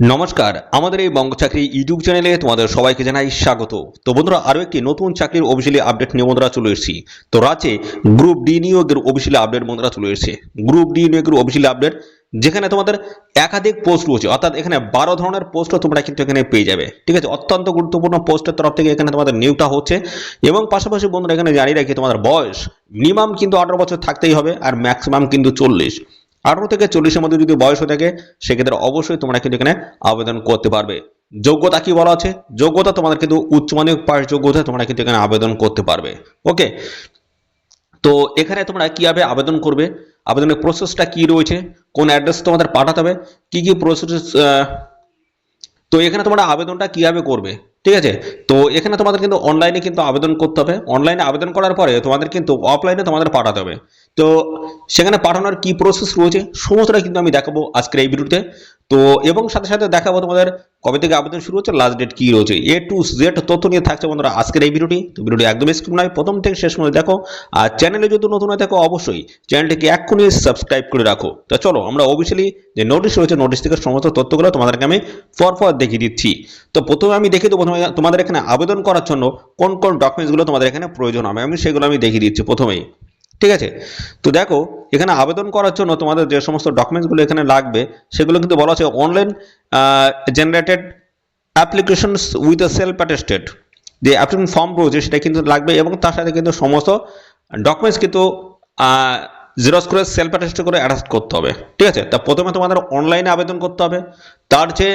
নমস্কার, আমাদের এই বঙ্গ চাকরি ইউটিউব চ্যানেলে তোমাদের সবাইকে জানাই স্বাগত। তো বন্ধুরা, আরও একটি নতুন চাকরির অফিসিয়ালি আপডেট নিয়ে বন্ধুরা চলে এসেছি। তো রাজ্যে গ্রুপ ডি নিয়োগের অফিসিয়ালি আপডেট বন্ধুরা চলে এসেছে। গ্রুপ ডি নিয়োগের অফিসিয়ালি আপডেট যেখানে তোমাদের একাধিক পোস্ট রয়েছে, অর্থাৎ এখানে বারো ধরনের পোস্টও তোমরা কিন্তু এখানে পেয়ে যাবে। ঠিক আছে? অত্যন্ত গুরুত্বপূর্ণ পোস্টের তরফ থেকে এখানে তোমাদের নিয়োগটা হচ্ছে এবং পাশাপাশি বন্ধুরা এখানে জানিয়ে রাখি, তোমাদের বয়স মিনিমাম কিন্তু আঠারো বছর থাকতেই হবে আর ম্যাক্সিমাম কিন্তু চল্লিশ। আঠারো থেকে চল্লিশের মধ্যে যদি বয়স হয়ে থাকে, সেক্ষেত্রে অবশ্যই তোমরা কিন্তু এখানে আবেদন করতে পারবে। যোগ্যতা কি বলা আছে? যোগ্যতা তোমাদের কিন্তু উচ্চ মাধ্যমিক পাস যোগ্যতা তোমরা কিন্তু এখানে আবেদন করতে পারবে। ওকে? তো এখানে তোমরা কীভাবে আবেদন করবে? আবেদনের প্রসেসটা কি রয়েছে? কোন অ্যাড্রেস তোমাদের পাঠাতে হবে? কি কি প্রসেস তো এখানে তোমরা আবেদনটা কীভাবে করবে? ঠিক আছে? তো এখানে তোমাদের কিন্তু অনলাইনে কিন্তু আবেদন করতে হবে। অনলাইনে আবেদন করার পরে তোমাদের কিন্তু অফলাইনে তোমাদের পাঠাতে হবে। তো সেখানে পাঠানোর কি প্রসেস রয়েছে সমস্তটা কিন্তু আমি দেখাবো আজকের এই ভিডিওতে। তো এবং সাথে সাথে দেখাবো তোমাদের কবে থেকে আবেদন শুরু হচ্ছে লাস্ট ডেট কি রয়েছে এ টু জেড তথ্য নিয়ে থাকছে বন্ধুরা আজকের এই ভিডিওটি। তো ভিডিওটি একদম স্ক্রিন নয়, প্রথম থেকে শেষ পর্যন্ত দেখো। আর চ্যানেলে যদি নতুন হয়ে থাকো, অবশ্যই চ্যানেলটিকে এক্ষুনি সাবস্ক্রাইব করে রাখো। তো চলো, আমরা অফিসিয়ালি যে নোটিশ রয়েছে নোটিশ থেকে সমস্ত তথ্যগুলো তোমাদেরকে আমি পর পর দেখিয়ে দিচ্ছি। তো প্রথমে আমি দেখিয়ে দেবো তোমাদের এখানে আবেদন করার জন্য কোন কোন ডকুমেন্টসগুলো তোমাদের এখানে প্রয়োজন হবে। আমি সেগুলো আমি দেখিয়ে দিচ্ছি প্রথমেই। ঠিক আছে? তো দেখো, এখানে আবেদন করার জন্য তোমাদের যে সমস্ত ডকুমেন্টসগুলো এখানে লাগবে, সেগুলো কিন্তু বলা আছে online generated applications with a self attested যে অ্যাপ্লিকেশন ফর্ম রয়েছে, সেটা কিন্তু লাগবে এবং তার সাথে কিন্তু সমস্ত ডকুমেন্টস কিন্তু জেরক্স করে সেলফ অ্যাটেস্ট করে অ্যাটাচ করতে হবে। ঠিক আছে? তা প্রথমে তোমাদের অনলাইনে আবেদন করতে হবে। তার যে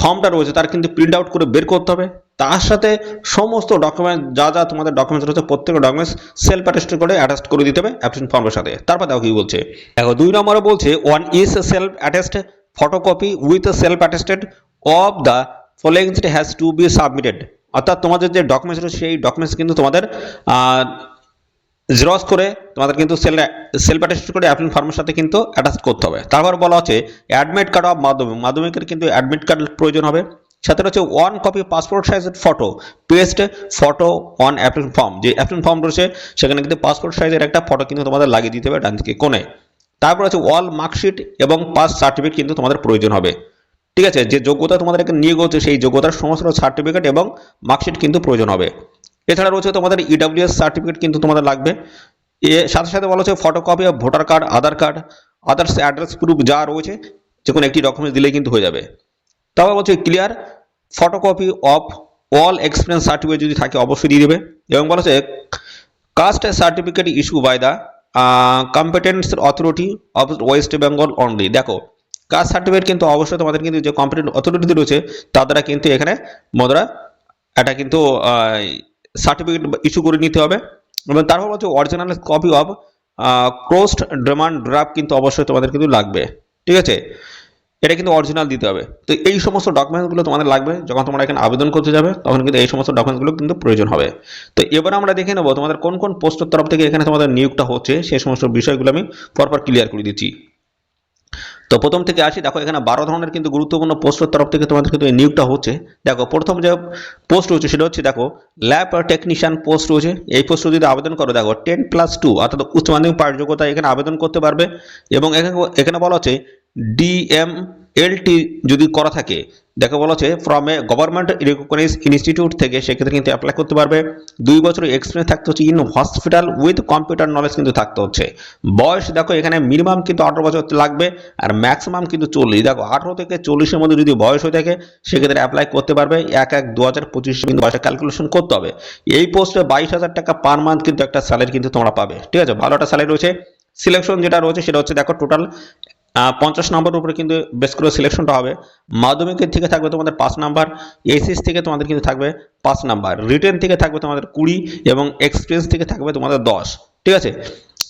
ফর্মটা রয়েছে, তার কিন্তু প্রিন্ট আউট করে বের করতে হবে। তার সাথে সমস্ত ডকুমেন্ট যা যা তোমাদের ডকুমেন্টস রয়েছে, প্রত্যেকটা ডকুমেন্টস সেলফ অ্যাটেস্ট করে অ্যাটাচ করে দিতে হবে অ্যাপ্লিকেশন ফর্মের সাথে। তারপর দেখো কি বলছে। দেখো, দুই নম্বরে বলছে one is self attest photocopy with self attested of the following has to be submitted অর্থাৎ তোমাদের যে ডকুমেন্টস রয়েছে, সেই ডকুমেন্টস কিন্তু তোমাদের জেরক্স করে তোমাদের কিন্তু সেল সেলফ অ্যাটেস্ট করে অ্যাপ্লিকেশন ফর্মের সাথে কিন্তু অ্যাটাচ করতে হবে। তারপর বলা হচ্ছে অ্যাডমিট কার্ড অফ মাধ্যমিক। মাধ্যমিকের কিন্তু অ্যাডমিট কার্ড প্রয়োজন হবে। সাথে রয়েছে ওয়ান কপি পাসপোর্ট সাইজের photo paste photo on application form যে অ্যাপ্লিকেশন ফর্ম রয়েছে, সেখানে কিন্তু পাসপোর্ট সাইজের একটা ফটো কিন্তু তোমাদের লাগিয়ে দিতে হবে ডান দিকে কোণে। তারপর আছে ওয়াল মার্কশিট এবং পাস সার্টিফিকেট কিন্তু তোমাদের প্রয়োজন হবে। ঠিক আছে? যে যোগ্যতা তোমাদের এখানে নিয়োগ হচ্ছে সেই যোগ্যতার সমস্ত সার্টিফিকেট এবং মার্কশিট কিন্তু প্রয়োজন হবে। এছাড়া রয়েছে তোমাদের ইডাব্লিউএস সার্টিফিকেট কিন্তু তোমাদের লাগবে। এ, সাথে সাথে বলা হচ্ছে photocopy of voter card Aadhaar card others address proof যা রয়েছে, যে কোনো একটি ডকুমেন্টস দিলেই কিন্তু হয়ে যাবে। তারপর বলছে clear photocopy of all experience certificate যদি থাকে অবশ্যই দিয়ে দেবে। এবং বলা হচ্ছে caste certificate issue by the competence authority of West Bengal only দেখো কাস্ট সার্টিফিকেট কিন্তু অবশ্যই তোমাদের কিন্তু যে কম্পিটেন্ট অথরিটি রয়েছে, তারা কিন্তু এখানে মোদরা, এটা কিন্তু সার্টিফিকেট ইস্যু করে নিতে হবে। এবং তারপর হচ্ছে অরিজিনাল কপি অফ ক্রোস্ট ড্রেমান ড্রাফট কিন্তু অবশ্যই তোমাদের কিন্তু লাগবে। ঠিক আছে? এটা কিন্তু অরিজিনাল দিতে হবে। তো এই সমস্ত ডকুমেন্টসগুলো তোমাদের লাগবে। যখন তোমরা এখানে আবেদন করতে যাবে, তখন কিন্তু এই সমস্ত ডকুমেন্টসগুলো কিন্তু প্রয়োজন হবে। তো এবার আমরা দেখে নেব তোমাদের কোন কোন পোস্টের তরফ থেকে এখানে তোমাদের নিয়োগটা হচ্ছে সেই সমস্ত বিষয়গুলো আমি পরপর ক্লিয়ার করে দিচ্ছি। তো প্রথম থেকে আসি, দেখো এখানে বারো ধরনের কিন্তু গুরুত্বপূর্ণ পোস্টের তরফ থেকে তোমাদের কিন্তু এই নিয়োগটা হচ্ছে। দেখো, প্রথম যে পোস্ট রয়েছে সেটা হচ্ছে, দেখো ল্যাব টেকনিশিয়ান পোস্ট রয়েছে। এই পোস্ট যদি আবেদন করো, দেখো টেন প্লাস টু অর্থাৎ উচ্চ মাধ্যমিক পাঠ যোগ্যতা এখানে আবেদন করতে পারবে। এবং এখানে এখানে বলা হচ্ছে ডিএম এলটি যদি করা থাকে দেখো বলা হচ্ছে from a government recognise institute থেকে সেক্ষেত্রে কিন্তু অ্যাপ্লাই করতে পারবে। দুই বছর এক্সপিরিয়েন্স থাকতে হচ্ছে in hospital with computer knowledge কিন্তু থাকতে হচ্ছে। বয়স দেখো, এখানে মিনিমাম কিন্তু আঠারো বছর লাগবে আর ম্যাক্সিমাম কিন্তু চল্লিশ। দেখো, আঠারো থেকে চল্লিশের মধ্যে যদি বয়স হয়ে থাকে, সেক্ষেত্রে অ্যাপ্লাই করতে পারবে। এক এক দু হাজার পঁচিশে কিন্তু বয়সের ক্যালকুলেশন করতে হবে। এই পোস্টে বাইশ হাজার টাকা পার মান্থ কিন্তু একটা স্যালারি কিন্তু তোমরা পাবে। ঠিক আছে, ভালো একটা স্যালারি রয়েছে। সিলেকশন যেটা রয়েছে সেটা হচ্ছে, দেখো টোটাল পঞ্চাশ নম্বর উপরে কিন্তু বেশ করে সিলেকশনটা হবে। মাধ্যমিকের থেকে থাকবে তোমাদের পাঁচ নাম্বার এসএস থেকে তোমাদের কিন্তু থাকবে পাঁচ নাম্বার রিটেন থেকে থাকবে তোমাদের কুড়ি এবং এক্সপিরিয়েন্স থেকে থাকবে তোমাদের দশ। ঠিক আছে?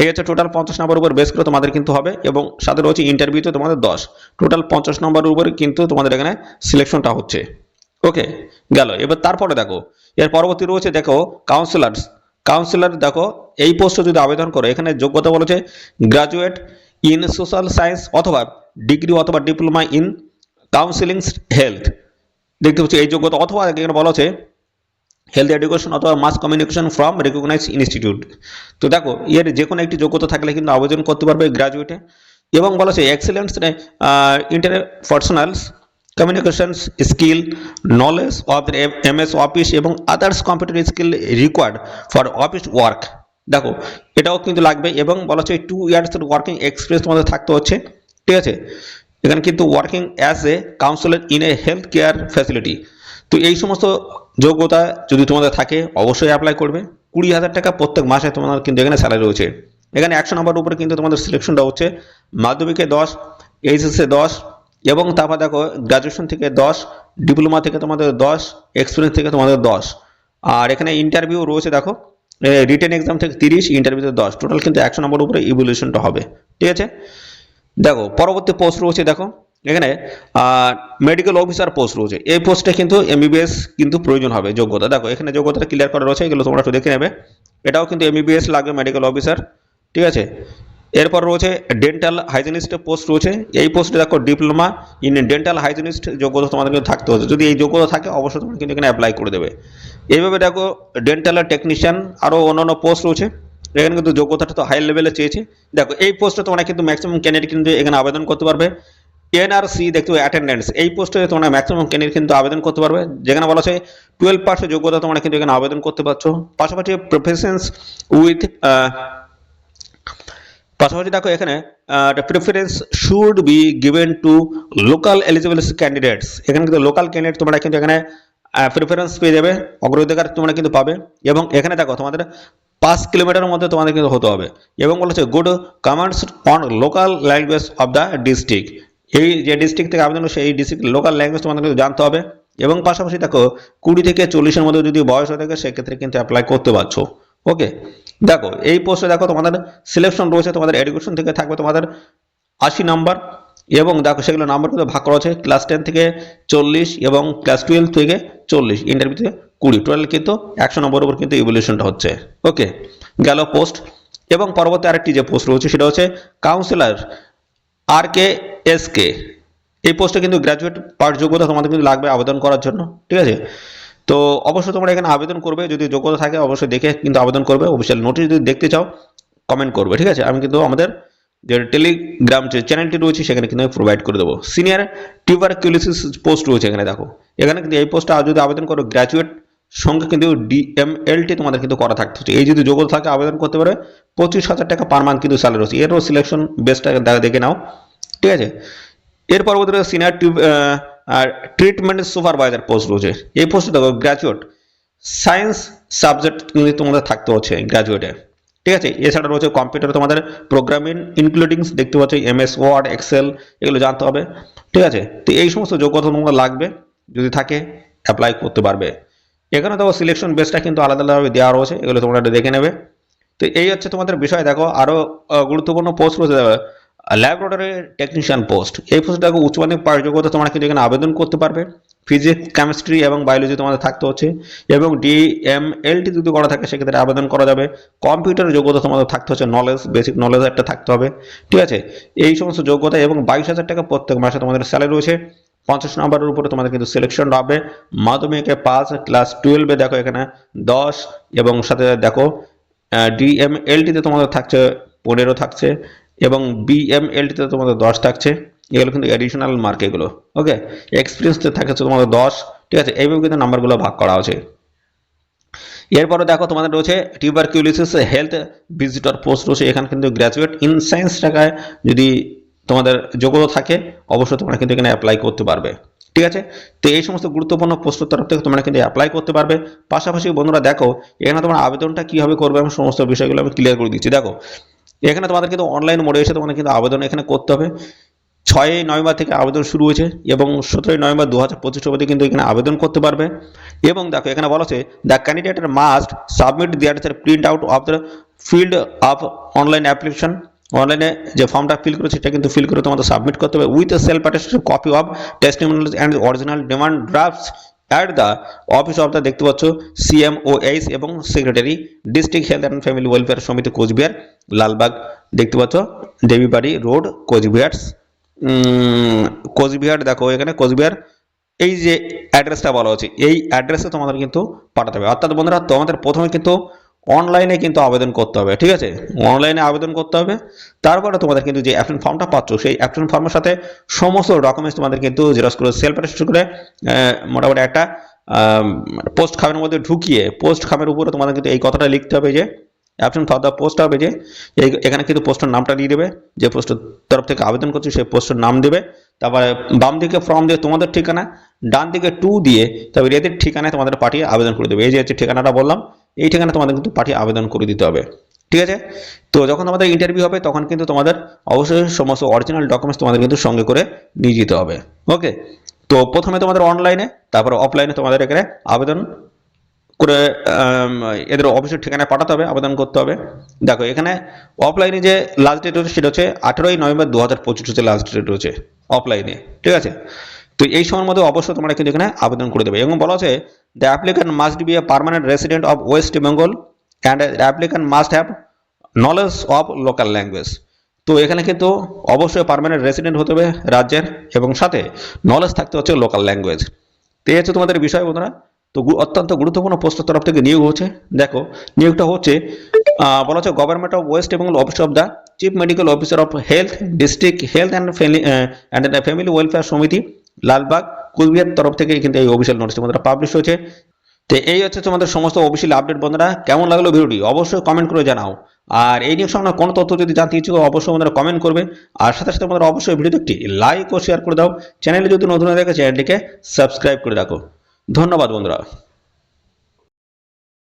এই হচ্ছে টোটাল পঞ্চাশ নম্বর উপর বেস করে তোমাদের কিন্তু হবে এবং সাথে রয়েছে ইন্টারভিউতে তোমাদের দশ। টোটাল পঞ্চাশ নম্বরের উপরে কিন্তু তোমাদের এখানে সিলেকশনটা হচ্ছে। ওকে গেল। এবার তারপরে দেখো, এর পরবর্তী রয়েছে দেখো কাউন্সিলার্স কাউন্সিলর দেখো, এই পোস্টে যদি আবেদন করো, এখানে যোগ্যতা বলেছে গ্রাজুয়েট ইন সোশ্যাল সায়েন্স অথবা ডিগ্রি অথবা ডিপ্লোমা ইন কাউন্সিলিং হেলথ দেখতে পাচ্ছি এই যোগ্যতা অথবা এখানে বলা হচ্ছে হেলথ এডুকেশন অথবা mass communication from recognise institute তো দেখো, এর যে কোনো একটি যোগ্যতা থাকলে কিন্তু আবেদন করতে পারবে গ্রাজুয়েটে এবং বলা হচ্ছে excellence interpersonals communications skill knowledge of M S Office এবং others computer skill required for office work দেখো, এটাও কিন্তু লাগবে এবং বলা হচ্ছে টু ইয়ার্সের ওয়ার্কিং এক্সপিরিয়েন্স তোমাদের থাকতে হচ্ছে, ঠিক আছে? এখানে কিন্তু working as a counsellor in a health care facility তো এই সমস্ত যোগ্যতা যদি তোমাদের থাকে, অবশ্যই অ্যাপ্লাই করবে। কুড়ি হাজার টাকা প্রত্যেক মাসে তোমাদের কিন্তু এখানে স্যালারি রয়েছে। এখানে একশো নম্বর উপরে কিন্তু তোমাদের সিলেকশনটা হচ্ছে। মাধ্যমিকে দশ এইচএসে দশ এবং তারপর দেখো গ্রাজুয়েশন থেকে দশ ডিপ্লোমা থেকে তোমাদের দশ এক্সপিরিয়েন্স থেকে তোমাদের দশ। আর এখানে ইন্টারভিউ রয়েছে, দেখো। রিটেন এক্সাম থেকে তিরিশ ইন্টারভিউতে দশ। টোটাল কিন্তু একশো নম্বর উপরে ইভলিউশনটা হবে। ঠিক আছে? দেখো, পরবর্তী পোস্ট রয়েছে, দেখো। এখানে মেডিকেল অফিসার পোস্ট রয়েছে। এই পোস্টে কিন্তু এমবিবিএস কিন্তু প্রয়োজন হবে, যোগ্যতা। দেখো, এখানে যোগ্যতাটা ক্লিয়ার করা রয়েছে, এগুলো তোমরা একটু দেখে নেবে। এটাও কিন্তু এমবিবিএস লাগবে মেডিকেল অফিসার ঠিক আছে? এরপর রয়েছে ডেন্টাল হাইজিনিস্টের পোস্ট রয়েছে। এই পোস্টে দেখো ডিপ্লোমা ইন ডেন্টাল হাইজিনিস্ট যোগ্যতা তোমাদের কিন্তু থাকতে হচ্ছে। যদি এই যোগ্যতা থাকে, অবশ্যই তোমরা কিন্তু এখানে অ্যাপ্লাই করে দেবে। এইভাবে দেখো ডেন্টাল টেকনিশিয়ান আরও অন্যান্য পোস্ট রয়েছে। এখানে কিন্তু যোগ্যতাটা তো হাই লেভেলে চেয়েছে। দেখো, এই পোস্টে তোমরা কিন্তু ম্যাক্সিমাম ক্যান্ডিডেট কিন্তু এখানে আবেদন করতে পারবে। এনআরসি দেখতে অ্যাটেন্ডেন্স এই পোস্টে তোমরা ম্যাক্সিমাম ক্যান্ডিডেট কিন্তু আবেদন করতে পারবে। যেখানে বলা আছে টুয়েলভ পার্সেন্ট যোগ্যতা তোমরা কিন্তু এখানে আবেদন করতে পারছ। পাশাপাশি প্রফেশনস উইথ পাশাপাশি দেখো এখানে preference should be given to local eligible candidates এখানে কিন্তু লোকাল ক্যান্ডিডেট তোমরা কিন্তু এখানে প্রেফারেন্স পেয়ে যাবে। অগ্রাধিকার তোমরা কিন্তু পাবে। এবং এখানে দেখো, তোমাদের পাঁচ কিলোমিটারের মধ্যে তোমাদের কিন্তু হতে হবে। এবং বলেছে good commands on local language of the district এই যে ডিস্ট্রিক্ট থেকে আবেদন সেই ডিস্ট্রিক্ট লোকাল ল্যাঙ্গুয়েজ তোমাদের কিন্তু জানতে হবে। এবং পাশাপাশি দেখো, কুড়ি থেকে চল্লিশের মধ্যে যদি বয়স হয়ে থাকে, সেক্ষেত্রে কিন্তু অ্যাপ্লাই করতে পারছ। ওকে দেখো, এই পোস্টে দেখো, তোমাদের সিলেকশন রয়েছে, তোমাদের এডুকেশন থেকে থাকবে তোমাদের আশি নাম্বার এবং দেখো সেগুলো নাম্বার কিন্তু ভাগ করা আছে ক্লাস টেন থেকে চল্লিশ এবং ক্লাস টুয়েলভ থেকে চল্লিশ ইন্টারভিউতে কুড়ি। টোটাল কিন্তু একশো নম্বর উপর কিন্তু ইভলিউশনটা হচ্ছে। ওকে গেল পোস্ট এবং পরবর্তী আরেকটি যে পোস্ট রয়েছে সেটা হচ্ছে কাউন্সিলর আর কে এস কে এই পোস্টে কিন্তু গ্র্যাজুয়েট পার যোগ্যতা তোমাদের কিন্তু লাগবে আবেদন করার জন্য, ঠিক আছে? তো অবশ্যই তোমরা এখানে আবেদন করবে, যদি যোগ্যতা থাকে অবশ্যই দেখে কিন্তু আবেদন করবে। অফিসিয়াল নোটিশ যদি দেখতে চাও কমেন্ট করবে, ঠিক আছে? আমি কিন্তু আমাদের যে টেলিগ্রাম যে চ্যানেলটি রয়েছে, সেখানে কিন্তু আমি প্রোভাইড করে দেবো। সিনিয়র টিউবারকিউলিসিস পোস্ট রয়েছে এখানে, দেখো। এখানে কিন্তু এই পোস্টটা যদি আবেদন করো গ্র্যাজুয়েট সঙ্গে কিন্তু ডিএমএলটি তোমাদের কিন্তু করা থাকতে হচ্ছে। এই যদি যোগ্যতা থাকে, আবেদন করতে পারে। পঁচিশ হাজার টাকা পার মান্থ কিন্তু স্যালারি হচ্ছে এরও সিলেকশন বেসটা দেখে নাও। ঠিক আছে? এর পরবর্তীতে সিনিয়র আর ট্রিটমেন্ট সুপারভাইজার পোস্ট রয়েছে। এই পোস্টে দেখো গ্র্যাজুয়েট সায়েন্স সাবজেক্ট কিন্তু তোমাদের থাকতে হচ্ছে গ্র্যাজুয়েটে ঠিক আছে? এছাড়া রয়েছে কম্পিউটার তোমাদের প্রোগ্রামিং ইনক্লুডিংস দেখতে পাচ্ছ এমএস ওয়ার্ড এক্সেল এগুলো জানতে হবে। ঠিক আছে? তো এই সমস্ত যোগ্যতা তোমাদের লাগবে, যদি থাকে অ্যাপ্লাই করতে পারবে। এখানে দেখো সিলেকশন বেসটা কিন্তু আলাদা আলাদাভাবে দেওয়া রয়েছে, এগুলো তোমরা দেখে নেবে। তো এই হচ্ছে তোমাদের বিষয়। দেখো আরও গুরুত্বপূর্ণ পোস্ট রয়েছে ল্যাবরেটরি টেকনিশিয়ান পোস্ট এই পোস্টে দেখো উচ্চ মাধ্যমিক পাশ যোগ্যতা তোমরা কিন্তু এখানে আবেদন করতে পারবে। ফিজিক্স কেমিস্ট্রি এবং বায়োলজি তোমাদের থাকতে হচ্ছে এবং ডিএমএলটি যদি করা থাকে, সেক্ষেত্রে আবেদন করা যাবে। কম্পিউটার যোগ্যতা তোমাদের থাকতে হচ্ছে নলেজ বেসিক নলেজ একটা থাকতে হবে। ঠিক আছে? এই সমস্ত যোগ্যতা এবং বাইশ হাজার টাকা প্রত্যেক মাসে তোমাদের স্যালারি রয়েছে। পঞ্চাশ নম্বরের উপরে তোমাদের কিন্তু সিলেকশন হবে। মাধ্যমিকে পাস ক্লাস টুয়েলভে দেখো এখানে দশ এবং সাথে দেখো ডিএমএলটিতে তোমাদের থাকছে, পনেরো থাকছে। এবং বিএমএলটিতে তোমাদের দশ থাকছে। এগুলো কিন্তু অ্যাডিশনাল মার্ক এগুলো ওকে এক্সপিরিয়েন্সতে থাকছে তোমাদের দশ, ঠিক আছে? এইভাবে কিন্তু নাম্বারগুলো ভাগ করা আছে এরপরে দেখো তোমাদের রয়েছে টিউবারকিউলিসিস হেলথ ভিজিটর পোস্ট রয়েছে। এখানে কিন্তু গ্র্যাজুয়েট ইন সায়েন্স টাকায় যদি তোমাদের যোগ্যতা থাকে, অবশ্যই তোমরা কিন্তু এখানে অ্যাপ্লাই করতে পারবে, ঠিক আছে? তো এই সমস্ত গুরুত্বপূর্ণ পোস্টের তরফ থেকে তোমরা কিন্তু অ্যাপ্লাই করতে পারবে। পাশাপাশি বন্ধুরা দেখো, এখানে তোমার আবেদনটা কীভাবে করবে, আমি সমস্ত বিষয়গুলো আমি ক্লিয়ার করে দিচ্ছি। দেখো এখানে তোমাদের কিন্তু অনলাইন মোডে এসে তোমাদের কিন্তু আবেদন এখানে করতে হবে। ছয়ই নভেম্বর থেকে আবেদন শুরু হয়েছে এবং সতেরোই নভেম্বর দু হাজার পঁচিশ অবধি কিন্তু এখানে আবেদন করতে পারবে। এবং দেখো, এখানে বলা আছে দ্য ক্যান্ডিডেটের must submit their print out of the filled of online application অনলাইনে যে ফর্মটা ফিল করেছে সেটা কিন্তু ফিল করে তোমাদের সাবমিট করতে হবে with self attested copy of testimonials and original demand drafts at the office of the দেখতে পাচ্ছ সিএমওএস এবং secretary district health and family welfare Samiti Coochbehar, Lalbagh. দেখতে পাচ্ছ, দেবীবাড়ি রোড কোচবিহার। কোচবিহার দেখো এখানে, কোচবিহার। এই যে অ্যাড্রেসটা বলা হচ্ছে এই অ্যাড্রেসে তোমাদের কিন্তু পাঠাতে হবে। অর্থাৎ বন্ধুরা, তোমাদের প্রথমে কিন্তু অনলাইনে কিন্তু আবেদন করতে হবে, ঠিক আছে? অনলাইনে আবেদন করতে হবে। তারপরে তোমাদের কিন্তু যে অ্যাপ্লিকেশন ফর্মটা পাচ্ছ, সেই অ্যাপ্লিকেশন ফর্মের সাথে সমস্ত ডকুমেন্টস তোমাদের কিন্তু জেরক্স করে সেলফ অ্যাটেস্ট করে মোটামুটি একটা পোস্ট খামের মধ্যে ঢুকিয়ে পোস্ট খামের উপরে তোমাদের কিন্তু এই কথাটা লিখতে হবে যে অ্যাপশন ফর দ্য পোস্ট হবে যে এখানে কিন্তু পোস্টের নামটা দিয়ে দেবে, যে পোস্টের তরফ থেকে আবেদন করছে সেই পোস্টের নাম দেবে। তারপরে বাম দিকে ফর্ম দিয়ে তোমাদের ঠিকানা, ডান দিকে টু দিয়ে তারপরে এদের ঠিকানায় তোমাদের পাঠিয়ে আবেদন করে দেবে। এই যে ঠিকানাটা বললাম এই ঠিকানা তোমাদের কিন্তু পাঠিয়ে আবেদন করে দিতে হবে। ঠিক আছে? তো যখন তোমাদের ইন্টারভিউ হবে, তখন কিন্তু তোমাদের অবশ্যই সমস্ত অরিজিনাল ডকুমেন্টস তোমাদের কিন্তু সঙ্গে করে নিয়ে যেতে হবে। ওকে তো প্রথমে তোমাদের অনলাইনে তারপরে অফলাইনে তোমাদের এখানে আবেদন করে এদের অফিসের ঠিকানায় পাঠাতে হবে, আবেদন করতে হবে। দেখো, এখানে অফলাইনে যে লাস্ট ডেট রয়েছে, সেটা হচ্ছে আঠেরোই নভেম্বর দু হাজার পঁচিশ হচ্ছে লাস্ট ডেট রয়েছে অফলাইনে ঠিক আছে? তো এই সময়ের মধ্যে অবশ্যই তোমরা কিন্তু এখানে আবেদন করে দেবে। এবং বলা আছে the applicant must be a permanent resident of West Bengal and the applicant must have knowledge of local language তো এখানে কিন্তু অবশ্যই পার্মানেন্ট রেসিডেন্ট হতে হবে রাজ্যের এবং সাথে নলেজ থাকতে হচ্ছে লোকাল ল্যাঙ্গুয়েজ তো এই হচ্ছে তোমাদের বিষয় বন্ধুরা। তো অত্যন্ত গুরুত্বপূর্ণ পোস্টের তরফ থেকে নিয়োগ হচ্ছে। দেখো, নিয়োগটা হচ্ছে বলা হচ্ছে government of West Bengal office of the chief medical officer of health district health and and family welfare সমিতি লালবাগ কুচবিহার তরফ থেকে কিন্তু এই অফিসিয়াল নোটিশ তোমাদের পাবলিশ হয়েছে। তো এই হচ্ছে তোমাদের সমস্ত অফিসিয়াল আপডেট বন্ধুরা। কেমন লাগল ভিডিওটি? অবশ্যই কমেন্ট করে জানাও। আর এই নিয়ে সঙ্গে কোনো তথ্য যদি জানতে ইচ্ছুক, অবশ্যই তোমাদের কমেন্ট করবে। আর সাথে সাথে তোমাদের অবশ্যই ভিডিওতে একটি লাইক ও শেয়ার করে দাও। চ্যানেলে যদি নতুন হয়ে থাকে চ্যানেলটিকে সাবস্ক্রাইব করে রাখো। ধন্যবাদ বন্ধুরা।